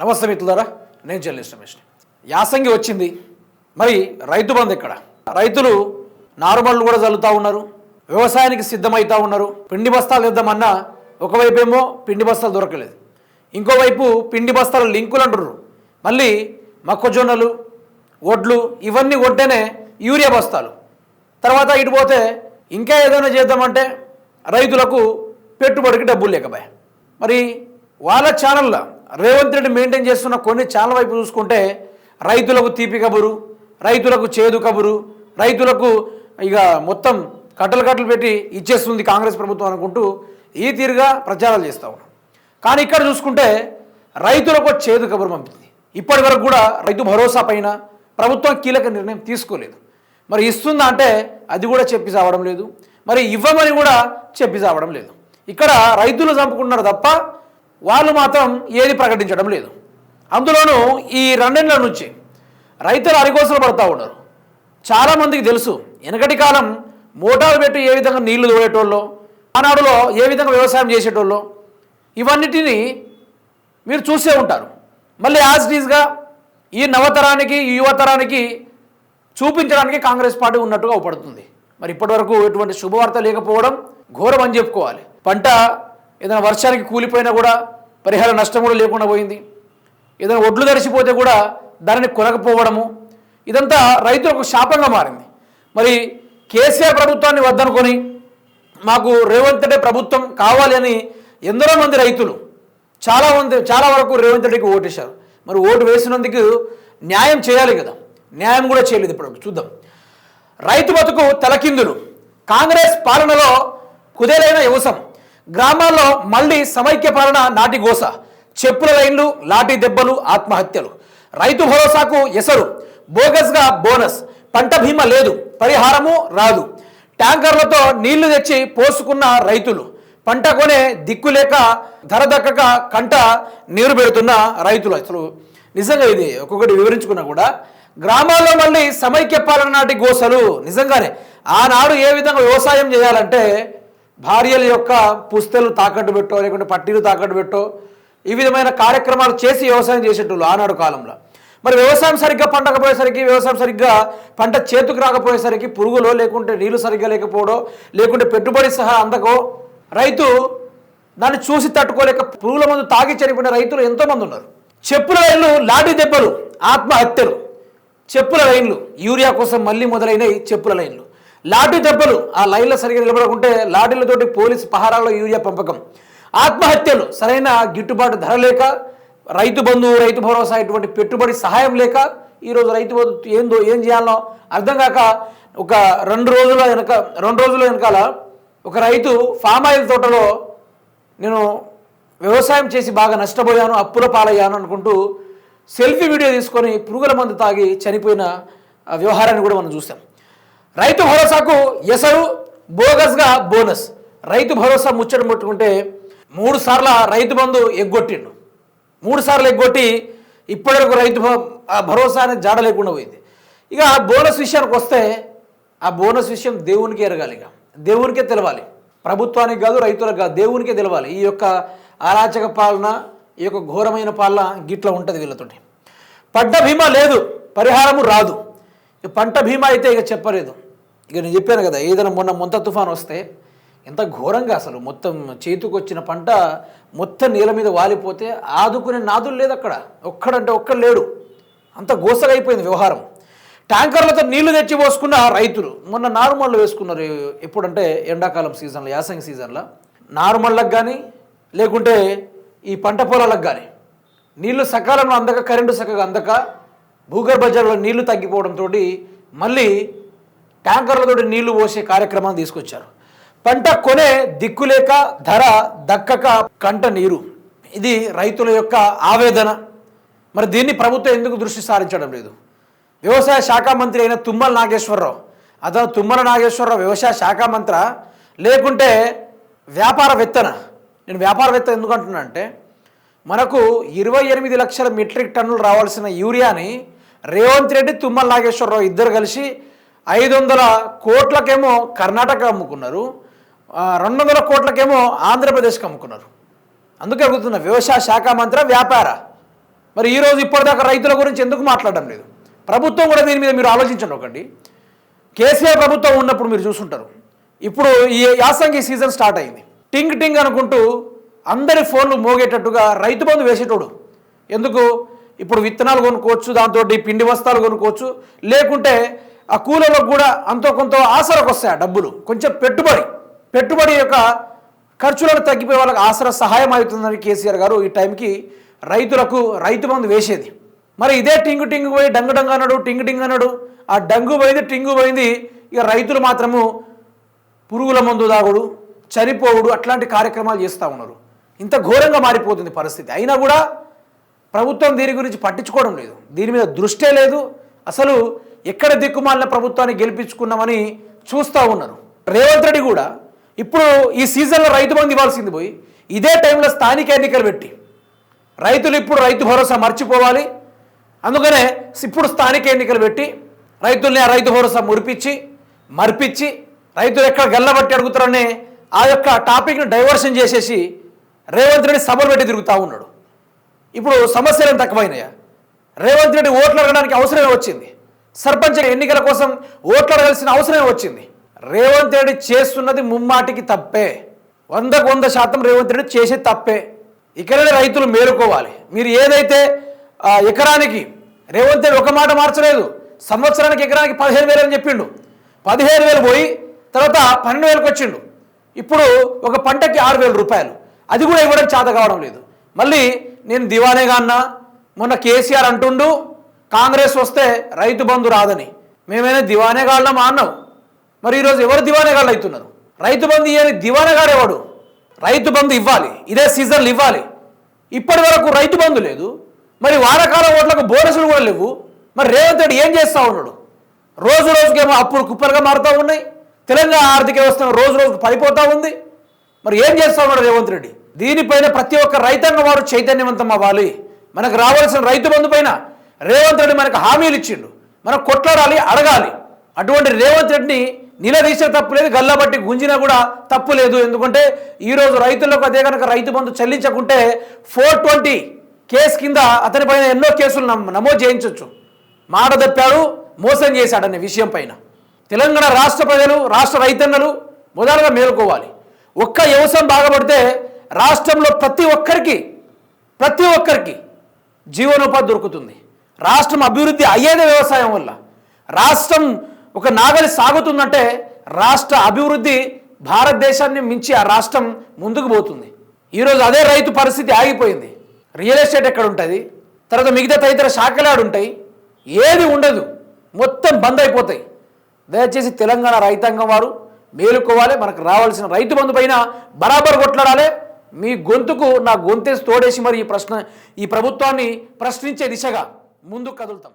నమస్తే మిత్రులారా నేను జర్నలిస్ట్ రమేష్ని యాసంగి వచ్చింది. మరి రైతు బంధు ఎక్కడ? రైతులు నారుమళ్ళు కూడా చల్లుతూ ఉన్నారు వ్యవసాయానికి సిద్ధమవుతా ఉన్నారు. పిండి బస్తాలు ఇద్దామన్నా ఒకవైపు ఏమో పిండి బస్తాలు దొరకలేదు. ఇంకోవైపు పిండి బస్తాల లింకులు అంటున్నారు మళ్ళీ మొక్కజొన్నలు వడ్లు ఇవన్నీ ఒడ్డేనే యూరియా బస్తాలు. తర్వాత ఇటు పోతే ఇంకా ఏదైనా చేద్దామంటే రైతులకు పెట్టుబడికి డబ్బులు లేకపోయా మరి వాళ్ళ ఛానల్లో రేవంత్ రెడ్డి మెయింటైన్ చేస్తున్న కొన్ని ఛానల్ వైపు చూసుకుంటే రైతులకు తీపి కబురు రైతులకు చేదు కబురు రైతులకు ఇక మొత్తం కట్టలు కట్టలు పెట్టి ఇచ్చేస్తుంది కాంగ్రెస్ ప్రభుత్వం అనుకుంటూ ఈ తీరుగా ప్రచారాలు చేస్తూ ఉన్నాం. కానీ ఇక్కడ చూసుకుంటే రైతులకు చేదు కబురు పంపింది. ఇప్పటి వరకు కూడా రైతు భరోసా పైన ప్రభుత్వం కీలక నిర్ణయం తీసుకోలేదు. మరి ఇస్తుందా అంటే అది కూడా చెప్పి చావడం లేదు. మరి ఇవ్వమని కూడా చెప్పి చావడం లేదు. ఇక్కడ రైతులు చంపుకున్నారు తప్ప వాళ్ళు మాత్రం ఏది ప్రకటించడం లేదు. అందులోనూ ఈ రెండేళ్ళ నుంచి రైతులు అరికోసలు పడుతూ ఉన్నారు. చాలామందికి తెలుసు వెనకటి కాలం మోటార్లు పెట్టి ఏ విధంగా నీళ్ళు తోడేటోళ్ళో ఆనాడులో ఏ విధంగా వ్యవసాయం చేసేటోళ్ళో ఇవన్నిటిని మీరు చూసే ఉంటారు. మళ్ళీ యాజ్ డీజ్గా ఈ నవతరానికి ఈ యువతరానికి చూపించడానికి కాంగ్రెస్ పార్టీ ఉన్నట్టుగా అవపడుతుంది. మరి ఇప్పటివరకు ఎటువంటి శుభవార్త లేకపోవడం ఘోరం అని చెప్పుకోవాలి. పంట ఏదైనా వర్షానికి కూలిపోయినా కూడా పరిహార నష్టం కూడా లేకుండా పోయింది. ఏదైనా ఒడ్లు తడిసిపోతే కూడా దానిని కొనకపోవడము. ఇదంతా రైతులకు శాపంగా మారింది. మరి కేసీఆర్ ప్రభుత్వాన్ని వద్దనుకొని మాకు రేవంత్ రెడ్డి ప్రభుత్వం కావాలి అని ఎందరో మంది రైతులు చాలా మంది చాలా వరకు రేవంత్ రెడ్డికి ఓటేశారు. మరి ఓటు వేసినందుకు న్యాయం చేయాలి కదా. న్యాయం కూడా చేయలేదు ఇప్పుడు. చూద్దాం. రైతు బతుకు తలకిందులు. కాంగ్రెస్ పాలనలో కుదేలైన యువసం. గ్రామాల్లో మళ్ళీ సమైక్య పాలన నాటి గోస. చెప్పుల లైన్లు లాఠీ దెబ్బలు ఆత్మహత్యలు. రైతు భరోసాకు ఎసరు. బోగస్గా బోనస్. పంట బీమా లేదు. పరిహారము రాదు. ట్యాంకర్లతో నీళ్ళు తెచ్చి పోసుకున్న రైతులు. పంట కొనే దిక్కు లేక ధర దక్కక కంట నీరు పెడుతున్న రైతులు. అసలు నిజంగా ఇది ఒక్కొక్కటి వివరించుకున్నా కూడా గ్రామాల్లో మళ్ళీ సమైక్య పాలన నాటి గోసలు నిజంగానే. ఆనాడు ఏ విధంగా వ్యవసాయం చేయాలంటే భార్యల యొక్క పుస్తలు తాకట్టు పెట్టో లేకుంటే పట్టీలు తాకట్టు పెట్టో ఈ విధమైన కార్యక్రమాలు చేసి వ్యవసాయం చేసేటోళ్ళు ఆనాడు కాలంలో. మరి వ్యవసాయం సరిగ్గా పండకపోయేసరికి వ్యవసాయం సరిగ్గా పంట చేతుకు రాకపోయేసరికి పురుగులో లేకుంటే నీళ్ళు సరిగ్గా లేకపోవడో లేకుంటే పెట్టుబడి సహా అందకో రైతు దాన్ని చూసి తట్టుకోలేక పురుగుల మందు తాగి చనిపోయిన రైతులు ఎంతోమంది ఉన్నారు. చెప్పుల రైళ్ళు లాఠీ దెబ్బలు ఆత్మహత్యలు చెప్పుల లైన్లు యూరియా కోసం మళ్ళీ మొదలైనవి చెప్పుల లైన్లు లాఠీ దెబ్బలు ఆ లైన్లో సరిగ్గా నిలబడకుంటే లాఠీలతోటి పోలీసు పహారాల్లో యూరియా పంపకం. ఆత్మహత్యలు సరైన గిట్టుబాటు ధర లేక రైతు బంధు రైతు భరోసా ఇటువంటి పెట్టుబడి సహాయం లేక ఈరోజు రైతు బంధు ఏందో ఏం చేయాలో అర్థం కాక ఒక రెండు రోజుల వెనక రెండు రోజుల వెనకాల ఒక రైతు ఫామ్ ఆయిల్ తోటలో నేను వ్యవసాయం చేసి బాగా నష్టపోయాను అప్పుల పాలయ్యాను అనుకుంటూ సెల్ఫీ వీడియో తీసుకొని పురుగుల మందు తాగి చనిపోయిన వ్యవహారాన్ని కూడా మనం చూసాం రైతు భరోసాకు ఎసరు బోగస్గా బోనస్. రైతు భరోసా ముచ్చట ముట్టుకుంటే మూడు సార్ల రైతు బంధు ఎగ్గొట్టిండు. మూడు సార్లు ఎగ్గొట్టి ఇప్పటివరకు రైతు ఆ భరోసా అనేది జాడ లేకుండా పోయింది. ఇక ఆ బోనస్ విషయానికి వస్తే ఆ బోనస్ విషయం దేవునికి ఎరగాలి ఇక. దేవునికే తెలవాలి. ప్రభుత్వానికి కాదు రైతులకు కాదు దేవునికే తెలవాలి. ఈ యొక్క అరాచక పాలన ఈ యొక్క ఘోరమైన పాలన గిట్లా ఉంటుంది వీళ్ళతోటి. పంట బీమా లేదు పరిహారము రాదు. పంట బీమా అయితే ఇక చెప్పలేదు. ఇక నేను చెప్పాను కదా ఏదైనా మొన్న మొంత తుఫాన్ వస్తే ఎంత ఘోరంగా అసలు. మొత్తం చేతికొచ్చిన పంట మొత్తం నీళ్ళ మీద వాలిపోతే ఆదుకునే నాదులు లేదు అక్కడ. ఒక్కడంటే ఒక్కడు లేడు. అంత గోసగా అయిపోయింది వ్యవహారం. ట్యాంకర్లతో నీళ్ళు తెచ్చి పోసుకున్న రైతులు. మొన్న నారుమళ్ళు వేసుకున్నారు ఎప్పుడంటే ఎండాకాలం సీజన్లో యాసంగి సీజన్లో. నారుమళ్ళకు కానీ లేకుంటే ఈ పంట పొలాలకు కానీ నీళ్ళు సకాలంలో అందక కరెంటు సక్కగా అందక భూగర్భ జలంలో నీళ్ళు తగ్గిపోవడంతో మళ్ళీ ట్యాంకర్లతో నీళ్ళు పోసే కార్యక్రమాన్ని తీసుకొచ్చారు. పంట కొనే దిక్కులేక ధర దక్కక కంట నీరు. ఇది రైతుల యొక్క ఆవేదన. మరి దీన్ని ప్రభుత్వం ఎందుకు దృష్టి సారించడం లేదు? వ్యవసాయ శాఖ మంత్రి అయిన తుమ్మల నాగేశ్వరరావు అతను తుమ్మల నాగేశ్వరరావు వ్యవసాయ శాఖ మంత్ర లేకుంటే వ్యాపారవేత్తన? నేను వ్యాపారవేత్త ఎందుకు అంటున్నా అంటే మనకు ఇరవై ఎనిమిది లక్షల మెట్రిక్ టన్నులు రావాల్సిన యూరియాని రేవంత్ రెడ్డి తుమ్మల నాగేశ్వరరావు ఇద్దరు కలిసి ఐదు వందల కోట్లకేమో కర్ణాటక అమ్ముకున్నారు. రెండు వందల కోట్లకేమో ఆంధ్రప్రదేశ్కి అమ్ముకున్నారు. అందుకే అడుగుతున్నా వ్యవసాయ శాఖ మంత్రి వ్యాపార. మరి ఈరోజు ఇప్పటిదాకా రైతుల గురించి ఎందుకు మాట్లాడడం లేదు? ప్రభుత్వం కూడా దీని మీద మీరు ఆలోచించండి ఒకటి. కేసీఆర్ ప్రభుత్వం ఉన్నప్పుడు మీరు చూసుంటారు. ఇప్పుడు ఈ యాసంగి సీజన్ స్టార్ట్ అయింది. టింగ్ టింగ్ అనుకుంటూ అందరి ఫోన్లు మోగేటట్టుగా రైతు బంధు వేసేటోడు. ఎందుకు? ఇప్పుడు విత్తనాలు కొనుక్కోవచ్చు దాంతో పిండి వస్తాలు కొనుక్కోవచ్చు. లేకుంటే ఆ కూలీలకు కూడా అంతో కొంత ఆసరకు వస్తాయి ఆ డబ్బులు. కొంచెం పెట్టుబడి. పెట్టుబడి యొక్క ఖర్చులను తగ్గిపోయే వాళ్ళకి ఆసరా సహాయం అవుతుందని కేసీఆర్ గారు ఈ టైంకి రైతులకు రైతు మందు వేసేది. మరి ఇదే టింగు టింగు పోయి డంగు డంగు అన్నాడు టింగు టింగు అన్నాడు. ఆ డంగు పోయింది టింగు పోయింది. ఇక రైతులు మాత్రము పురుగుల మందు దాగుడు చనిపోవుడు అట్లాంటి కార్యక్రమాలు చేస్తూ ఉన్నారు. ఇంత ఘోరంగా మారిపోతుంది పరిస్థితి. అయినా కూడా ప్రభుత్వం దీని గురించి పట్టించుకోవడం లేదు. దీని మీద దృష్టే లేదు. అసలు ఎక్కడ దిక్కుమాలిన ప్రభుత్వాన్ని గెలిపించుకున్నామని చూస్తూ ఉన్నారు. రేవంత్ రెడ్డి కూడా ఇప్పుడు ఈ సీజన్లో రైతు బంధు ఇవ్వాల్సింది పోయి ఇదే టైంలో స్థానిక ఎన్నికలు పెట్టి రైతులు ఇప్పుడు రైతు భరోసా మర్చిపోవాలి. అందుకనే ఇప్పుడు స్థానిక ఎన్నికలు పెట్టి రైతుల్ని ఆ రైతు భరోసా మురిపించి మర్పించి రైతులు ఎక్కడ గల్లబట్టి అడుగుతారనే ఆ యొక్క టాపిక్ని డైవర్షన్ చేసేసి రేవంత్ రెడ్డి సభలు పెట్టి తిరుగుతూ ఉన్నాడు. ఇప్పుడు సమస్యలు ఏం తక్కువైనాయా? రేవంత్ రెడ్డి ఓట్లు అడగడానికి అవసరమే వచ్చింది. సర్పంచ్ ఎన్నికల కోసం ఓట్లు అడగాల్సిన అవసరం వచ్చింది. రేవంత్ రెడ్డి చేస్తున్నది ముమ్మాటికి తప్పే. వందకు వంద శాతం రేవంత్ రెడ్డి చేసే తప్పే. ఇక్కడనే రైతులు మేలుకోవాలి. మీరు ఏదైతే ఎకరానికి రేవంత్ రెడ్డి ఒక మాట మార్చలేదు సంవత్సరానికి ఎకరానికి పదిహేను వేలు అని చెప్పిండు. పదిహేను వేలు పోయి తర్వాత పన్నెండు వేలకు వచ్చిండు. ఇప్పుడు ఒక పంటకి ఆరు వేల రూపాయలు. అది కూడా ఇవ్వడం చేత కావడం లేదు. మళ్ళీ నేను దివానేగా అన్నా మొన్న కేసీఆర్ అంటుండు కాంగ్రెస్ వస్తే రైతు బంధు రాదని. మేమైనా దివానేగాళ్ళమా అన్నావు మరి ఈరోజు ఎవరు దివానేగాళ్ళు అవుతున్నారు? రైతు బంధు దివానే దివానేగాడేవాడు రైతు బంధు ఇవ్వాలి. ఇదే సీజన్లు ఇవ్వాలి. ఇప్పటి వరకు రైతు బంధు లేదు. మరి వారకాల ఓట్లకు బోనసులు కూడా లేవు. మరి రేవంత్ రెడ్డి ఏం చేస్తూ ఉన్నాడు? రోజు రోజుకేమో అప్పుడు కుప్పలుగా మారుతూ ఉన్నాయి. తెలంగాణ ఆర్థిక వ్యవస్థ రోజు రోజుకు పడిపోతూ ఉంది. మరి ఏం చేస్తా ఉన్నాడు రేవంత్ రెడ్డి? దీనిపైన ప్రతి ఒక్క రైతన్న వారు చైతన్యవంతం అవ్వాలి. మనకు రావాల్సిన రైతు బంధు పైన రేవంత్ రెడ్డి మనకు హామీలు ఇచ్చిండు. మనం కొట్లాడాలి అడగాలి. అటువంటి రేవంత్ రెడ్డిని నిలదీసే తప్పు లేదు గల్లబట్టి గుంజినా కూడా తప్పు లేదు. ఎందుకంటే ఈరోజు రైతులకు అదే కనుక రైతు బంధు చెల్లించకుంటే ఫోర్ ట్వంటీ కేసు కింద అతనిపైన ఎన్నో కేసులు నమ్- నమోదు చేయించవచ్చు మాట తప్పాడు మోసం చేశాడనే విషయం పైన. తెలంగాణ రాష్ట్ర ప్రజలు రాష్ట్ర రైతన్నలు మొదలుగా మేలుకోవాలి. ఒక్క వ్యవసాయం బాగుపడితే రాష్ట్రంలో ప్రతి ఒక్కరికి ప్రతి ఒక్కరికి జీవనోపాధి దొరుకుతుంది. రాష్ట్రం అభివృద్ధి అయ్యేదే వ్యవసాయం వల్ల. రాష్ట్రం ఒక నాగలి సాగుతుందంటే రాష్ట్ర అభివృద్ధి భారతదేశాన్ని మించి ఆ రాష్ట్రం ముందుకు పోతుంది. ఈరోజు అదే రైతు పరిస్థితి ఆగిపోయింది. రియల్ ఎస్టేట్ ఎక్కడ ఉంటుంది తర్వాత మిగతా తదితర శాఖలు ఉంటాయి ఏది ఉండదు. మొత్తం బంద్ అయిపోతాయి. దయచేసి తెలంగాణ రైతాంగం వారు మేలుకోవాలి. మనకు రావాల్సిన రైతు బంధు పైన బరాబర్ కొట్లాడాలి. మీ గొంతుకు నా గొంతేసి తోడేసి మరి ఈ ప్రశ్న ఈ ప్రభుత్వాన్ని ప్రశ్నించే దిశగా ముందు కదులుతాం.